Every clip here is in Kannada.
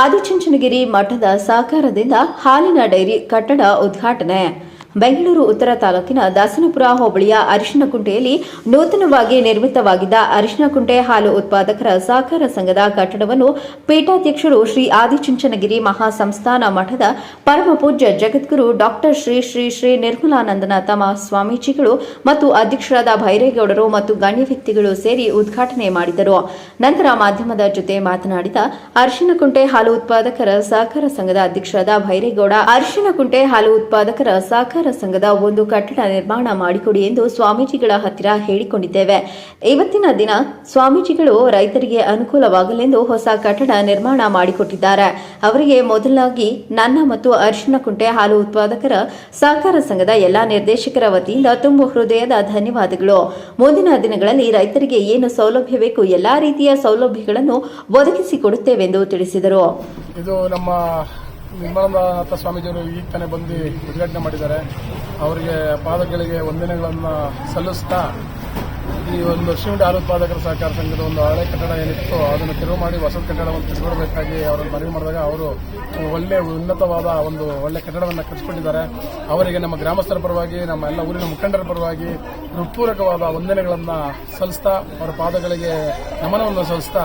ಆದಿಚುಂಚನಗಿರಿ ಮಠದ ಸಹಕಾರದಿಂದ ಹಾಲಿನ ಡೈರಿ ಕಟ್ಟಡ ಉದ್ಘಾಟನೆ. ಬೆಂಗಳೂರು ಉತ್ತರ ತಾಲೂಕಿನ ದಾಸನಪುರ ಹೋಬಳಿಯ ಅರಿಶಿನಕುಂಟೆಯಲ್ಲಿ ನೂತನವಾಗಿ ನಿರ್ಮಿತವಾಗಿದ್ದ ಅರಿಶಿನಕುಂಟೆ ಹಾಲು ಉತ್ಪಾದಕರ ಸಹಕಾರ ಸಂಘದ ಕಟ್ಟಡವನ್ನು ಪೀಠಾಧ್ಯಕ್ಷರು ಶ್ರೀ ಆದಿಚುಂಚನಗಿರಿ ಮಹಾಸಂಸ್ಥಾನ ಮಠದ ಪರಮಪೂಜ್ಯ ಜಗದ್ಗುರು ಡಾಕ್ಟರ್ ಶ್ರೀ ಶ್ರೀ ಶ್ರೀ ನಿರ್ಮಲಾನಂದನ ತಮ್ಮ ಸ್ವಾಮೀಜಿಗಳು ಮತ್ತು ಅಧ್ಯಕ್ಷರಾದ ಭೈರೇಗೌಡರು ಮತ್ತು ಗಣ್ಯ ವ್ಯಕ್ತಿಗಳು ಸೇರಿ ಉದ್ಘಾಟನೆ ಮಾಡಿದರು. ನಂತರ ಮಾಧ್ಯಮದ ಜೊತೆ ಮಾತನಾಡಿದ ಅರಿಶಿನಕುಂಟೆ ಹಾಲು ಉತ್ಪಾದಕರ ಸಹಕಾರ ಸಂಘದ ಅಧ್ಯಕ್ಷರಾದ ಭೈರೇಗೌಡ, ಅರಿಶಿನಕುಂಟೆ ಹಾಲು ಉತ್ಪಾದಕರ ಸಹಕಾರ ಸಂಘದ ಒಂದು ಕಟ್ಟಡ ನಿರ್ಮಾಣ ಮಾಡಿಕೊಡಿ ಎಂದು ಸ್ವಾಮೀಜಿಗಳ ಹತ್ತಿರ ಹೇಳಿಕೊಂಡಿದ್ದೇವೆ. ಇವತ್ತಿನ ದಿನ ಸ್ವಾಮೀಜಿಗಳು ರೈತರಿಗೆ ಅನುಕೂಲವಾಗಲೆಂದು ಹೊಸ ಕಟ್ಟಡ ನಿರ್ಮಾಣ ಮಾಡಿಕೊಟ್ಟಿದ್ದಾರೆ. ಅವರಿಗೆ ಮೊದಲಾಗಿ ನನ್ನ ಮತ್ತು ಅರಿಶಿನಕುಂಟೆ ಹಾಲು ಉತ್ಪಾದಕರ ಸಹಕಾರ ಸಂಘದ ಎಲ್ಲಾ ನಿರ್ದೇಶಕರ ವತಿಯಿಂದ ತುಂಬು ಹೃದಯದ ಧನ್ಯವಾದಗಳು. ಮುಂದಿನ ದಿನಗಳಲ್ಲಿ ರೈತರಿಗೆ ಏನು ಸೌಲಭ್ಯ ಬೇಕು ಎಲ್ಲಾ ರೀತಿಯ ಸೌಲಭ್ಯಗಳನ್ನು ಒದಗಿಸಿಕೊಡುತ್ತೇವೆಂದು ತಿಳಿಸಿದರು. ಇದು ನಮ್ಮ ನಿರ್ಮಲಾನಂದ ಸ್ವಾಮೀಜಿಯವರು ಈಗ ತಾನೇ ಬಂದು ಉದ್ಘಾಟನೆ ಮಾಡಿದ್ದಾರೆ. ಅವರಿಗೆ ಪಾದಗಳಿಗೆ ವಂದನೆಗಳನ್ನು ಸಲ್ಲಿಸ್ತಾ ಈ ಒಂದು ಹಾಲು ಉತ್ಪಾದಕರ ಸಹಕಾರ ಸಂಘದ ಒಂದು ಹಳೆ ಕಟ್ಟಡ ಏನಿತ್ತು ಅದನ್ನು ತೆರವು ಮಾಡಿ ಹೊಸ ಕಟ್ಟಡವನ್ನು ತೆಗೆದುಕೊಡಬೇಕಾಗಿ ಅವರನ್ನು ಮನವಿ ಮಾಡಿದಾಗ ಅವರು ಒಳ್ಳೆ ಉನ್ನತವಾದ ಒಂದು ಒಳ್ಳೆ ಕಟ್ಟಡವನ್ನು ಕಟ್ಟಿಕೊಂಡಿದ್ದಾರೆ ಅವರಿಗೆ ನಮ್ಮ ಗ್ರಾಮಸ್ಥರ ಪರವಾಗಿ, ನಮ್ಮ ಎಲ್ಲ ಊರಿನ ಮುಖಂಡರ ಪರವಾಗಿ ಹೃತ್ಪೂರ್ವಕವಾದ ವಂದನೆಗಳನ್ನು ಸಲ್ಲಿಸ್ತಾ, ಅವರ ಪಾದಗಳಿಗೆ ನಮನವನ್ನು ಸಲ್ಲಿಸ್ತಾ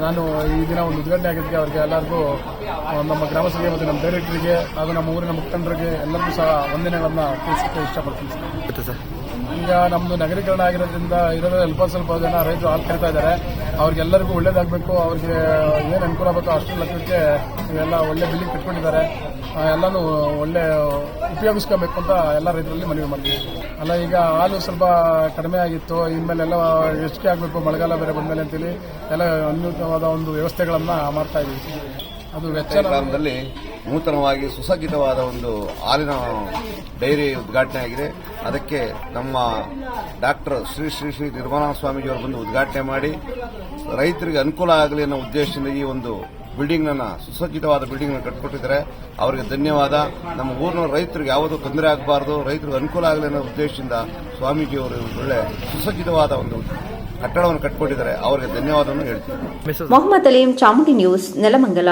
ನಾನು ಈ ದಿನ ಒಂದು ಉದ್ಘಾಟನೆ ಆಗಿದ್ದಕ್ಕೆ ಅವರಿಗೆ ಎಲ್ಲರಿಗೂ ನಮ್ಮ ಗ್ರಾಮಸ್ಥರಿಗೆ ಮತ್ತು ನಮ್ಮ ಡೈರೆಕ್ಟರಿಗೆ ಹಾಗೂ ನಮ್ಮ ಊರಿನ ಮುಖಂಡರಿಗೆ ಎಲ್ಲರಿಗೂ ಸಹ ವಂದನೆಗಳನ್ನು ತಿಳಿಸಕ್ಕೆ ಇಷ್ಟಪಡ್ತೀನಿ ಸರ್. ಈಗ ನಮ್ಮದು ನಗರೀಕರಣ ಆಗಿರೋದ್ರಿಂದ ಇರೋದ್ರಲ್ಲಿ ಅಲ್ಪ ಸ್ವಲ್ಪ ಜನ ರೈತರು ಹಾಲು ಕರಿತಾ ಇದ್ದಾರೆ ಅವ್ರಿಗೆಲ್ಲರಿಗೂ ಒಳ್ಳೇದಾಗಬೇಕು ಅವ್ರಿಗೆ ಏನು ಅನುಕೂಲ ಆಗಬೇಕು ಅಷ್ಟು ಲೆಕ್ಕಕ್ಕೆ ಎಲ್ಲ ಒಳ್ಳೆ ಬಿಲ್ಡಿಂಗ್ ಕಟ್ಕೊಂಡಿದ್ದಾರೆ. ಎಲ್ಲನೂ ಒಳ್ಳೆ ಉಪಯೋಗಿಸ್ಕೋಬೇಕು ಅಂತ ಎಲ್ಲ ರೈತರಲ್ಲಿ ಮನವಿ ಮಾಡ್ತೀವಿ. ಅಲ್ಲ, ಈಗ ಹಾಲು ಸ್ವಲ್ಪ ಕಡಿಮೆ ಆಗಿತ್ತು, ಇನ್ಮೇಲೆಲ್ಲ ಹೆಚ್ಚಿಗೆ ಆಗಬೇಕು, ಮಳೆಗಾಲ ಬೇರೆ ಬಂದಮೇಲೆ ಅಂತೇಳಿ ಎಲ್ಲ ಅನ್ಯೂತವಾದ ಒಂದು ವ್ಯವಸ್ಥೆಗಳನ್ನು ಮಾಡ್ತಾ ಇದ್ದೀವಿ. ಅದು ವೆಚ್ಚ ನಮ್ಮ- ಗ್ರಾಮದಲ್ಲಿ ನೂತನವಾಗಿ ಸುಸಜ್ಜಿತವಾದ ಒಂದು ಹಾಲಿನ ಡೈರಿ ಉದ್ಘಾಟನೆ ಆಗಿದೆ. ಅದಕ್ಕೆ ನಮ್ಮ ಡಾಕ್ಟರ್ ಶ್ರೀ ಶ್ರೀ ಶ್ರೀ ನಿರ್ಮಲಾ ಸ್ವಾಮೀಜಿಯವರು ಬಂದು ಉದ್ಘಾಟನೆ ಮಾಡಿ, ರೈತರಿಗೆ ಅನುಕೂಲ ಆಗಲಿ ಅನ್ನೋ ಉದ್ದೇಶದಿಂದ ಈ ಒಂದು ಬಿಲ್ಡಿಂಗ್ ನನ್ನ ಸುಸಜ್ಜಿತವಾದ ಬಿಲ್ಡಿಂಗ್ ಕಟ್ಕೊಟ್ಟಿದ್ದಾರೆ. ಅವರಿಗೆ ಧನ್ಯವಾದ. ನಮ್ಮ ಊರಿನ ರೈತರಿಗೆ ಯಾವುದೂ ತೊಂದರೆ ಆಗಬಾರ್ದು, ರೈತರಿಗೆ ಅನುಕೂಲ ಆಗಲಿ ಅನ್ನೋ ಉದ್ದೇಶದಿಂದ ಸ್ವಾಮೀಜಿಯವರು ಒಳ್ಳೆ ಸುಸಜ್ಜಿತವಾದ ಒಂದು ಕಟ್ಟಡವನ್ನು ಕಟ್ಕೊಟ್ಟಿದ್ದಾರೆ ಅವರಿಗೆ ಧನ್ಯವಾದವನ್ನು ಹೇಳ್ತೀನಿ. ಮೊಹಮ್ಮದ್ ಅಲೀಂ ಚಾಮುಂಡಿ ನ್ಯೂಸ್, ನೆಲಮಂಗಲ.